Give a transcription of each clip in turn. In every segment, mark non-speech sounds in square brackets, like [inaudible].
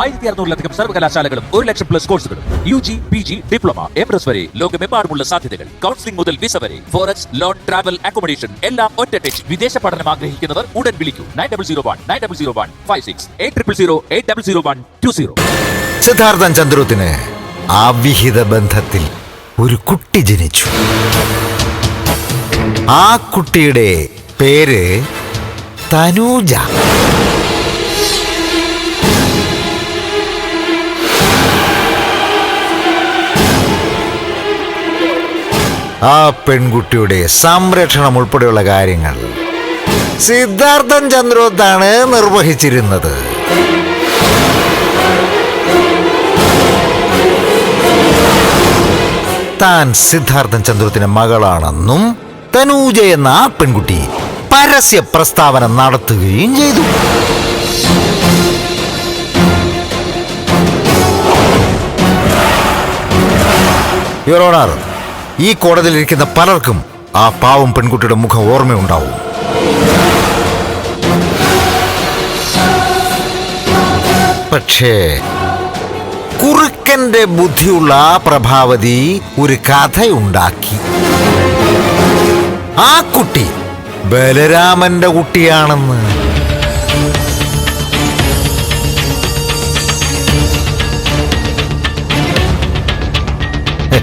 ആയിരത്തി അറുന്നൂറിലധികം സർവകലാശാലകളും ഒരു ലക്ഷം പ്ലസ് കോഴ്സുകളും U G P G diploma M S വരെ ലോകമെമ്പാടുമുള്ള സാധ്യതകൾ. കൗൺസിലിംഗ് മുതൽ വിസ വരെ. ഫോറക്സ് ലോൺ ട്രാവൽ അക്കോമഡേഷൻ എല്ലാം ഒറ്റ ടച്ച് വിദേശ പഠനം ആഗ്രഹിക്കുന്നവർ ഉടൻ വിളിക്കൂ. Nine double zero one nine double zero one five six eight triple zero eight double zero one two zero. Siddharthan ചന്ദ്രത്തിന് അവിഹിത ബന്ധത്തിൽ ഒരു കുട്ടി ജനിച്ചു. ആ കുട്ടിയുടെ പേര് തനൂജ. ആ പെൺകുട്ടിയുടെ സംരക്ഷണം ഉൾപ്പെടെയുള്ള കാര്യങ്ങൾ. സിദ്ധാർത്ഥൻ ചന്ദ്രോത്താണ് നിർവഹിച്ചിരുന്നത്. താൻ സിദ്ധാർത്ഥൻ ചന്ദ്രത്തിന്റെ മകളാണെന്നും തനൂജ എന്ന ആ പെൺകുട്ടി പരസ്യ പ്രസ്താവന നടത്തുകയും ചെയ്തു. Your Honor, ഈ കോടതിയിലിരിക്കുന്ന പലർക്കും ആ പാവം പെൺകുട്ടിയുടെ മുഖം ഓർമ്മയുണ്ടാവും. പക്ഷേ കുറുക്കന്റെ ബുദ്ധിയുള്ള ആ പ്രഭാവതി ഒരു കഥയുണ്ടാക്കി. ആ കുട്ടി ബലരാമന്റെ കുട്ടിയാണെന്ന്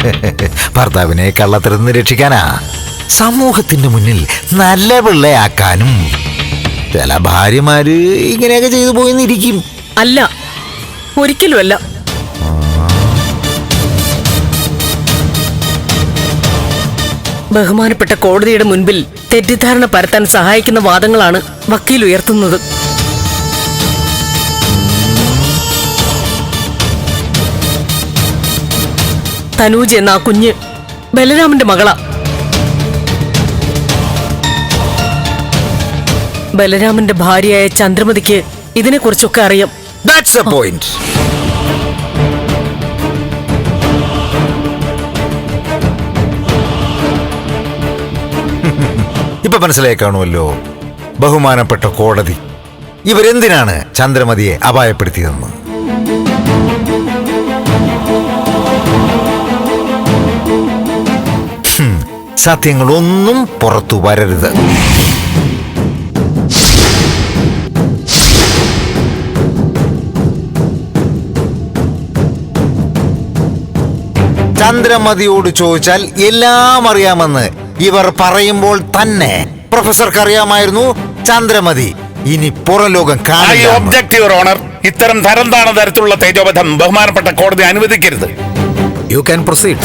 [laughs] ഭർത്താവിനെ കള്ളത്തിൽ നിന്ന് രക്ഷിക്കാനാ? സമൂഹത്തിന്റെ മുന്നിൽ നല്ല പിള്ളയാക്കാനും ചില ഭാര്യമാര് ഇങ്ങനെയൊക്കെ ചെയ്തു പോയിന്നിരിക്കും. അല്ല ഒരിക്കലുമല്ല. ബഹുമാനപ്പെട്ട കോടതിയുടെ മുൻപിൽ തെറ്റിദ്ധാരണ പരത്താൻ സഹായിക്കുന്ന വാദങ്ങളാണ് വക്കീൽ ഉയർത്തുന്നത്. തനൂജ് എന്ന ആ കുഞ്ഞ് ബലരാമന്റെ മകളാ. ബലരാമന്റെ ഭാര്യയായ ചന്ദ്രമതിക്ക് ഇതിനെക്കുറിച്ചൊക്കെ അറിയാം. ദാറ്റ്സ് പോയിന്റ് [laughs] ഇപ്പൊ മനസ്സിലായി കാണുമല്ലോ. ബഹുമാനപ്പെട്ട കോടതി. ഇവരെന്തിനാണ് ചന്ദ്രമതിയെ അപായപ്പെടുത്തിയതെന്ന്? സത്യങ്ങളൊന്നും പുറത്തു വരരുത്. ചന്ദ്രമതിയോട് ചോദിച്ചാൽ എല്ലാം അറിയാമെന്ന് ഇവർ പറയുമ്പോൾ തന്നെ. പ്രൊഫസർക്ക് അറിയാമായിരുന്നു ചന്ദ്രമതി. ഇനി പുറലോകം യുവർ ഓണർ ഇത്തരം തരം താണ തരത്തിലുള്ള തേജോബം ബഹുമാനപ്പെട്ട കോടതി അനുവദിക്കരുത്. You can proceed